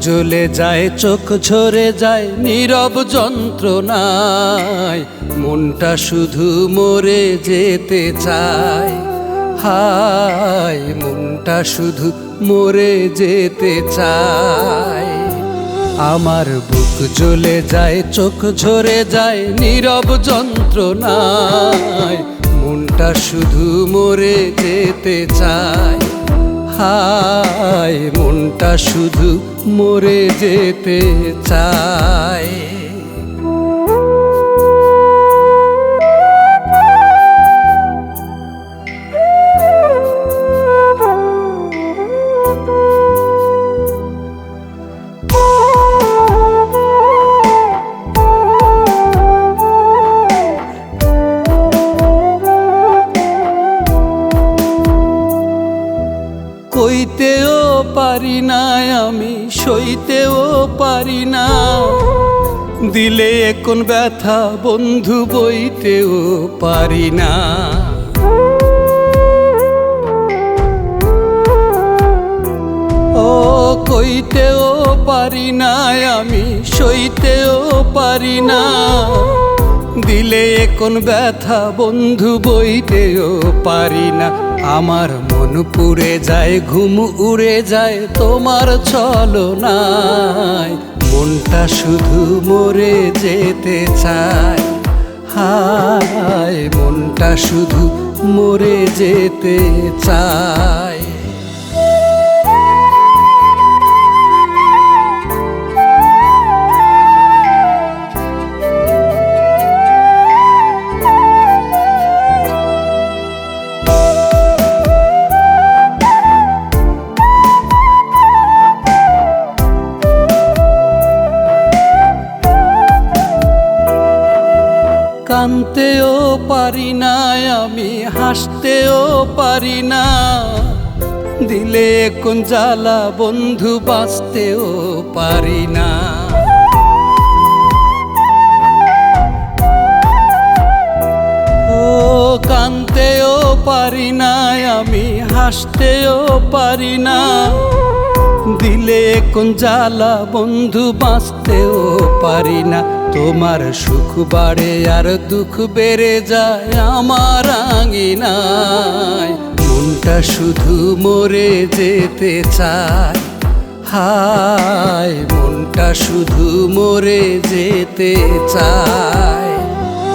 জ্বলে যায়, চোখ ঝরে যায়, নীরব যন্ত্রণায়। মনটা শুধু মরে যেতে চায়। হায়, মনটা শুধু মরে যেতে চায়। আমার বুক জ্বলে যায়, চোখ ঝরে যায়, নীরব যন্ত্রণায়। মনটা শুধু মরে যেতে চায়। হায় মনটা শুধু মরে যেতে চায়। কইতেও পারি না, আমি সইতেও পারি না। দিলে কোন ব্যথা, বন্ধু বইতেও পারি না। ও কইতেও পারি না, আমি সইতেও পারি না। দিলে কোন ব্যথা, বন্ধু বইতেও পারি না। আমার মন পুড়ে যায়, ঘুম উড়ে যায়, তোমার চলো নাই মনটা শুধু মরে যেতে চায়। হায়, মনটা শুধু মরে যেতে চায়। কানতেও পারি না, আমি হাসতেও পারি না। দিলে কোন জ্বালা, বন্ধু বাঁচতেও পারি না। ও কানতেও পারি না, আমি হাসতেও পারি না। দিলে কোন জ্বালা, বন্ধু বাঁচতেও পারি না। তোমার সুখ বাড়ে আর দুঃখ বেড়ে যায়, আমার আঙিনায়। মনটা শুধু মরে যেতে চায়। হায়, মনটা শুধু মরে যেতে চায়।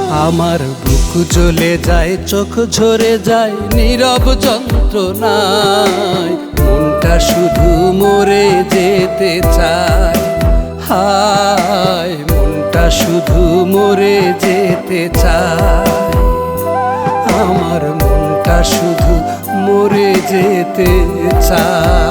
আমার বুক জ্বলে যায়, চোখ ঝরে যায়, নীরব যন্ত্রণায়। মনটা শুধু মরে যেতে চায়। হায় মনটা শুধু মরে যেতে চায়। আমার মনটা শুধু মরে যেতে চায়।